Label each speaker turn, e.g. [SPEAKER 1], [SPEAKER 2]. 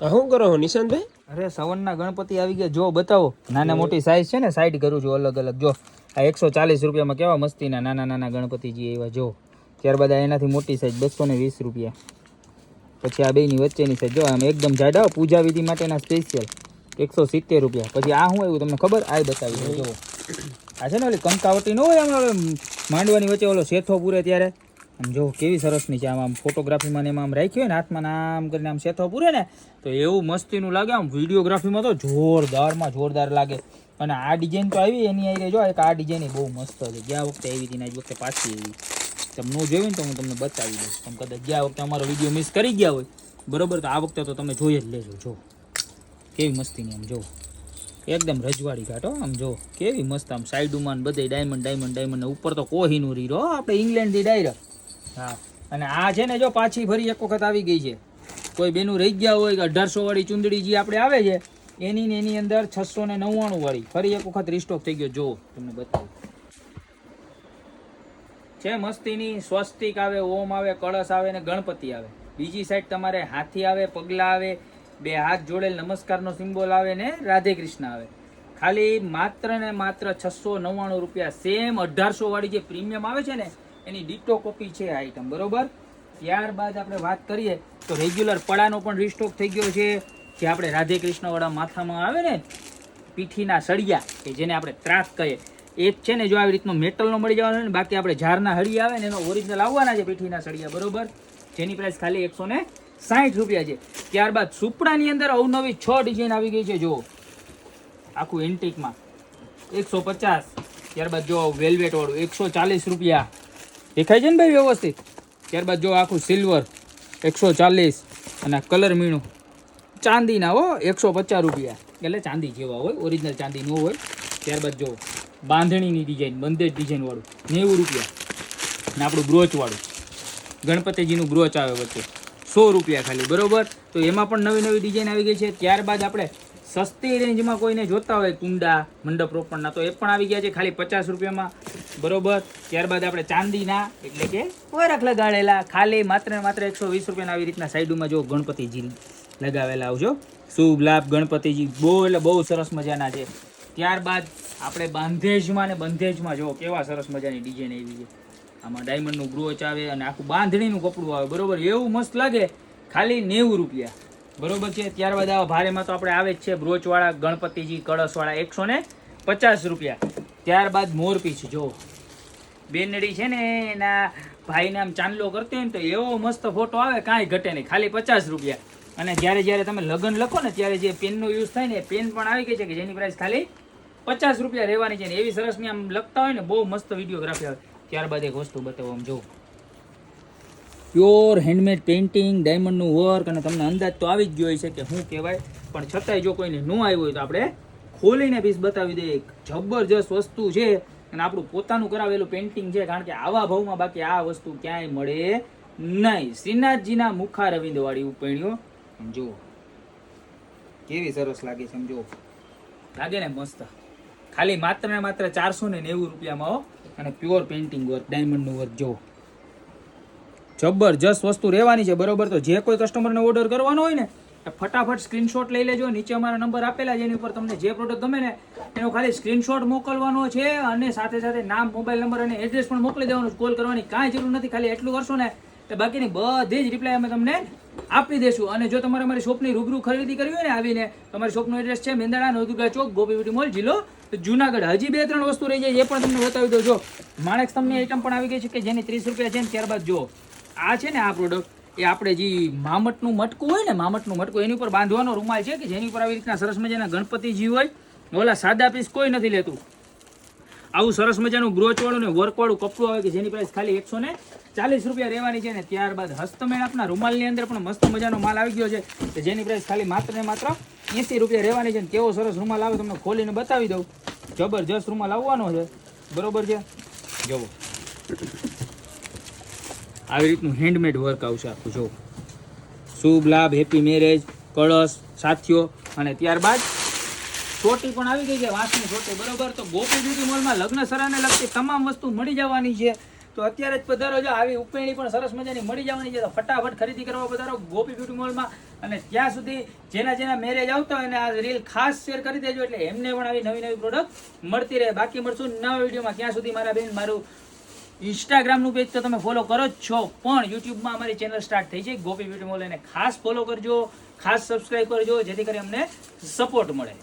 [SPEAKER 1] આ શું કરો છો નિશાંતભાઈ
[SPEAKER 2] અરે સવનના ગણપતિ આવી ગયા. જો, બતાવો. નાના મોટી સાઈઝ છે ને સાઈડ કરું છું અલગ અલગ. જો, આ એકસો ચાલીસ રૂપિયામાં કેવા મસ્તીના નાના નાના ગણપતિજી એવા જો, ત્યારબાદ એનાથી મોટી સાઈઝ બસો ને વીસ રૂપિયા. પછી આ બેની વચ્ચેની સાઈઝ જો, આમ એકદમ જાડા પૂજા વિધિ માટેના સ્પેશિયલ એકસો સિત્તેર રૂપિયા. પછી આ શું આવ્યું, તમને ખબર? આ બતાવી જો. આ છે ને ઓલી કંકાવટી ન હોય આમ માંડવાની વચ્ચે ઓલો શેથો પૂરે ત્યારે? આમ જો કેવી સરસની છે. આમ આમ ફોટોગ્રાફીમાં ને આમ રાખ્યું હોય ને, હાથમાં આમ કરીને આમ શેથો પૂરે ને, તો એવું મસ્તીનું લાગે. આમ વિડીયોગ્રાફીમાં તો જોરદારમાં જોરદાર લાગે. અને આ ડિઝાઇન તો આવી, એની આવી જો, એક આ ડિઝાઇન બહુ મસ્ત છે. ગયા વખતે આવી હતી ને, આજ વખતે પાછી આવી. તમને ન જોયું ને તો હું તમને બતાવી દઈશ તમે કદાચ ગયા વખતે અમારો વીડિયો મિસ કરી ગયા હોય. બરોબર? તો આ વખતે તો તમે જોઈ જ લેજો. જો, કેવી મસ્તીની આમ જો. એકદમ રજવાડી ઘાટ આમ જો, કેવી મસ્ત. આમ સાઈડમાં બધે ડાયમંડ ડાયમંડ ડાયમંડ ને ઉપર તો કોહીનું રીરો આપણે ઇંગ્લેન્ડથી ડાયરેક્ટ હા. અને આ છે ને જો પાછી ફરી એક વખત આવી ગઈ છે. કોઈ બેનું રહી ગયા હોય કે અઢારસો વાળી ચુંદડી જે આપણે આવે છે, એની ને એની અંદર છસો ને નવ્વાણું વાળી. ફરી એક વખત રિસ્ટોક થઈ ગયો. જો તમને બતાવું. છે મસ્તીની, સ્વસ્તિક આવે, ઓમ આવે, કળશ આવે ને ગણપતિ આવે. બીજી સાઈડ તમારે હાથી આવે, પગલા આવે, બે હાથ જોડેલ નમસ્કારનો સિમ્બોલ આવે ને રાધે કૃષ્ણ આવે. ખાલી માત્ર ને માત્ર છસો નવ્વાણું રૂપિયા સેમ અઢારસો વાળી જે પ્રીમિયમ આવે છે ને એની ડીટો કોપી છે આ આઈટમ બરોબર? ત્યારબાદ આપણે વાત કરીએ તો રેગ્યુલર પડાનો પણ રિસ્ટોક થઈ ગયો છે, જે આપણે રાધે કૃષ્ણવાળા માથામાં આવે ને, પીઠીના સળિયા, કે જેને આપણે ત્રાસ કહીએ. એક છે ને, જો આવી રીતનો મેટલનો મળી જવાનો ને, બાકી આપણે ઝારના હળી આવે ને, એનો ઓરિજિનલ આવવાના છે પીઠીના સળિયા, બરોબર? જેની પ્રાઇસ ખાલી એકસો ને સાઠ રૂપિયા છે. ત્યારબાદ સુપડાની અંદર અવનવી છ ડિઝાઇન આવી ગઈ છે જો આખું એન્ટિકમાં એકસો પચાસ. ત્યારબાદ જો વેલ્વેટવાળું એકસો ચાલીસ રૂપિયા. દેખાય છે ને ભાઈ વ્યવસ્થિત? ત્યારબાદ જો આખું સિલ્વર એકસો ચાલીસ અને કલર મીણું. ચાંદીના હો, એકસો પચાસ રૂપિયા. એટલે ચાંદી જેવા હોય ઓરિજિનલ ચાંદી ન હોય. ત્યારબાદ જો બાંધણીની ડિઝાઇન બંધેજ ડિઝાઇનવાળું નેવું રૂપિયા. અને આપણું બ્રોચવાળું ગણપતિજીનું બ્રોચ આવે વચ્ચે. સો રૂપિયા ખાલી, બરોબર? તો એમાં પણ નવી નવી ડિઝાઇન આવી ગઈ છે. ત્યારબાદ આપણે સસ્તી રેન્જમાં કોઈને જોતા હોય કુંડા મંડપ રોપણના, તો એ પણ આવી ગયા છે. ખાલી પચાસ રૂપિયામાં બરોબર. ત્યારબાદ આપણે ચાંદીના, એટલે કે વરખ લગાડેલા, ખાલી માત્ર માત્ર એકસો વીસ રૂપિયાના આવી રીતના સાઈડમાં જો ગણપતિજી લગાવેલા આવજો શુભ લાભ, ગણપતિજી બહુ એટલે બહુ સરસ મજાના છે. ત્યારબાદ આપણે બાંધેજમાં ને બંધેજમાં જો કેવા સરસ મજાની ડિઝાઇન આવી છે. આમાં ડાયમંડનું બ્રોચ આવે અને આખું બાંધણીનું કપડું આવે. બરોબર, એવું મસ્ત લાગે. ખાલી નેવું રૂપિયા. બરોબર છે? ત્યારબાદ આવા ભારેમાં તો આપણે આવે જ છે બ્રોચવાળા, ગણપતિજી, કળશવાળા એકસો ને પચાસ રૂપિયા. ત્યારબાદ મોરપીછ જો. બેનડી છે ને, એના ભાઈને આમ ચાંદલો કરતી હોય ને, તો એવો મસ્ત ફોટો આવે, કાંઈ ઘટે નહીં. ખાલી પચાસ રૂપિયા. અને જ્યારે જ્યારે તમે લગ્ન લખો ને, ત્યારે જે પેનનો યુઝ થાય ને પેન પણ આવી ગઈ છે કે જેની પ્રાઇસ ખાલી પચાસ રૂપિયા રહેવાની છે ને, એવી સરસની આમ લખતા હોય ને, બહુ મસ્ત વિડીયોગ્રાફી આવે. ત્યારબાદ એક વસ્તુ બતાવો આમ, જો. પ્યોર હેન્ડમેડ પેઇન્ટિંગ ડાયમંડનું વર્ક અને તમને અંદાજ તો આવી જ ગયો છે કે શું કહેવાય. પણ છતાંય જો કોઈને ન આવ્યું હોય તો આપણે ખોલીને પીસ બતાવી દે. એક જબરજસ્ત વસ્તુ છે. અને આપણું પોતાનું કરાવેલું પેઇન્ટિંગ છે. કારણ કે આવા ભાવમાં બાકી આ વસ્તુ ક્યાંય મળે નહીં. શ્રીનાથજીના મુખા રવિન્દ્રવાળી ઉપેણીઓ જુઓ. કેવી સરસ લાગે છે સમજો લાગે ને મસ્ત. ખાલી માત્ર ને માત્ર ચારસો ને નેવું રૂપિયામાં હો. અને પ્યોર પેઇન્ટિંગ વર્ક ડાયમંડનું વર્ક જો જબરજસ્ત વસ્તુ રહેવાની છે, બરોબર? તો જે કોઈ કસ્ટમરને ઓર્ડર કરવાનો હોય ને ફટાફટ સ્ક્રીનશોટ લઈ લેજો. નીચે અમારા નંબર આપેલા છે, એની ઉપર તમને જે પ્રોડક્ટ ગમે ને, એનો ખાલી સ્ક્રીનશોટ મોકલવાનો છે અને સાથે સાથે નામ મોબાઈલ નંબર અને એડ્રેસ પણ મોકલી દેવાનું. કોલ કરવાની કાંઈ જરૂર નથી, ખાલી એટલું કરશો ને, તો બાકીની બધી જ રિપ્લાય અમે તમને આપી દેશું. અને જો તમારે અમારી શોપની રૂબરૂ ખરીદી કરવી હોય ને આવીને, તમારી શોપનો એડ્રેસ છે મેંદાળા નવદુર્ગા ચોક, ગોપી મોલ જિલ્લો જુનાગઢ. હજી બે ત્રણ વસ્તુ રહી જાય, એ પણ તમને બતાવી દઉં. જો, માણેક તમને આઈટમ પણ આવી ગઈ છે કે જેની ત્રીસ રૂપિયા છે ને, ત્યારબાદ જો, આ છે ને આ પ્રોડક્ટ એ આપણે જે મામટનું મટકું હોય ને, મામટનું મટકું, એની ઉપર બાંધવાનો રૂમાલ છે કે જેની ઉપર આવી રીતના સરસ મજાના ગણપતિજી હોય, ઓલા સાદા પીસ કોઈ નથી લેતું. આવું સરસ મજાનું બ્રોચવાળું ને વર્કવાળું કપડું આવે કે જેની પ્રાઇસ ખાલી એકસો ને ચાલીસ રૂપિયા રહેવાની છે ને, ત્યારબાદ હસ્તમેળાપના રૂમાલની અંદર પણ મસ્ત મજાનો માલ આવી ગયો છે કે જેની પ્રાઇસ ખાલી માત્ર ને માત્ર એંસી રૂપિયા રહેવાની છે ને, કેવો સરસ રૂમાલ આવે તમને ખોલીને બતાવી દઉં. જબરજસ્ત રૂમાલ આવવાનો છે. બરોબર છે? જુઓ. આવી રીતનું હેન્ડમેડ વર્ક આવશે આખું, જો. શુભ, લાભ હેપી મેરેજ કળશ, સાથીઓ. અને ત્યારબાદ ચોટી પણ આવી ગઈ છે, વાંસની ચોટી, બરોબર? તો ગોપી બ્યુટી મોલમાં લગ્ન સરાને લગતી તમામ વસ્તુ મળી જવાની છે. તો અત્યારે જ પધારો, જો, આવી ઉપેણી પણ સરસ મજાની મળી જવાની છે. તો ફટાફટ ખરીદી કરવા પધારો ગોપી બ્યુટી મોલમાં. અને ત્યાં સુધી જેના જેના મેરેજ આવતા હોય ને આ રીલ ખાસ શેર કરી દેજો, એટલે એમને પણ આવી નવી નવી પ્રોડક્ટ મળતી રહે. બાકી મળશું નવા વિડીયોમાં. ત્યાં સુધી મારા બેન, મારું ઇન્સ્ટાગ્રામનું પેજ તો તમે ફોલો કરો જ છો, પણ યુટ્યુબમાં અમારી ચેનલ સ્ટાર્ટ થઈ છે. ગોપી બ્યુટી મોલ એને ખાસ ફોલો કરજો, ખાસ સબસ્ક્રાઇબ કરજો, જેથી કરી અમને સપોર્ટ મળે.